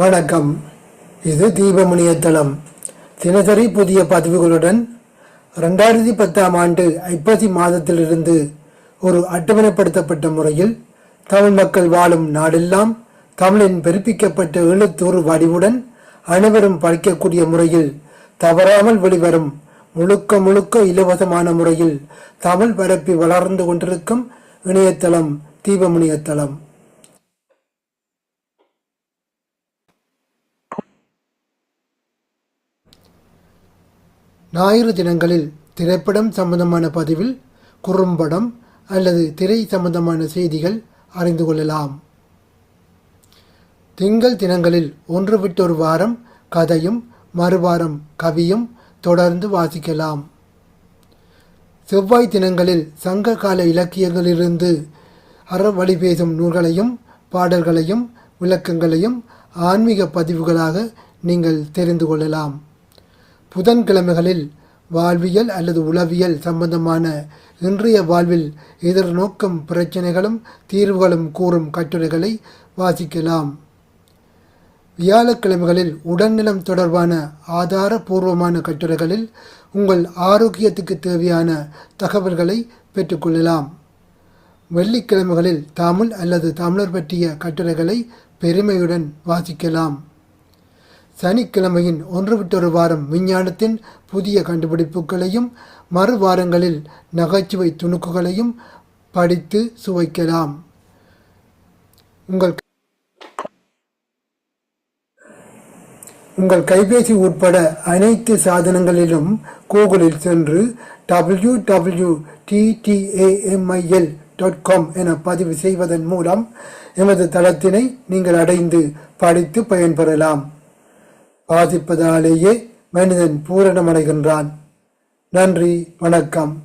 வணக்கம். இது தீபமுனியத்தளம். தினசரி புதிய பதிவுகளுடன் ரெண்டாயிரத்தி பத்தாம் ஆண்டு ஐப்பசி மாதத்திலிருந்து ஒரு அட்டவணைப்படுத்தப்பட்ட முறையில் தமிழ் மக்கள் வாழும் நாடெல்லாம் தமிழின் பெருப்பிக்கப்பட்ட எழுத்தூறு வடிவுடன் அனைவரும் படிக்கக்கூடிய முறையில் தவறாமல் வெளிவரும் முழுக்க முழுக்க இலவசமான முறையில் தமிழ் பரப்பி வளர்ந்து கொண்டிருக்கும் இணையதளம் தீபமுனியத்தளம். ஞாயிறு தினங்களில் திரைப்படம் சம்பந்தமான பதிவில் குறும்படம் அல்லது திரை சம்பந்தமான செய்திகள் அறிந்து கொள்ளலாம். திங்கள் தினங்களில் ஒன்று விட்டொரு வாரம் கதையும் மறுவாரம் கவியும் தொடர்ந்து வாசிக்கலாம். செவ்வாய் தினங்களில் சங்க கால இலக்கியங்களிலிருந்து அறவழி பேசும் நூல்களையும் பாடல்களையும் விளக்கங்களையும் ஆன்மீக பதிவுகளாக நீங்கள் தெரிந்து கொள்ளலாம். புதன்கிழமைகளில் வாழ்வியல் அல்லது உளவியல் சம்பந்தமான இன்றைய வாழ்வில் எதிர்நோக்கும் பிரச்சனைகளும் தீர்வுகளும் கூறும் கட்டுரைகளை வாசிக்கலாம். வியாழக்கிழமைகளில் உடல்நலம் தொடர்பான ஆதாரபூர்வமான கட்டுரைகளில் உங்கள் ஆரோக்கியத்துக்கு தேவையான தகவல்களை பெற்றுக்கொள்ளலாம். வெள்ளிக்கிழமைகளில் தமிழ் அல்லது தமிழர் பற்றிய கட்டுரைகளை பெருமையுடன் வாசிக்கலாம். சனிக்கிழமையின் ஒன்று விட்டொரு வாரம் விஞ்ஞானத்தின் புதிய கண்டுபிடிப்புகளையும் மறு வாரங்களில் நகைச்சுவை துணுக்குகளையும் படித்து சுவைக்கலாம். உங்கள் உங்கள் கைபேசி உட்பட அனைத்து சாதனங்களிலும் கூகுளில் சென்று W W D T A M I L dot com என பதிவு செய்வதன் மூலம் எமது தளத்தினை நீங்கள் அடைந்து படித்து பயன்பெறலாம். பாதிப்பதாலேயே மனிதன் பூரணமடைகின்றான். நன்றி வணக்கம்.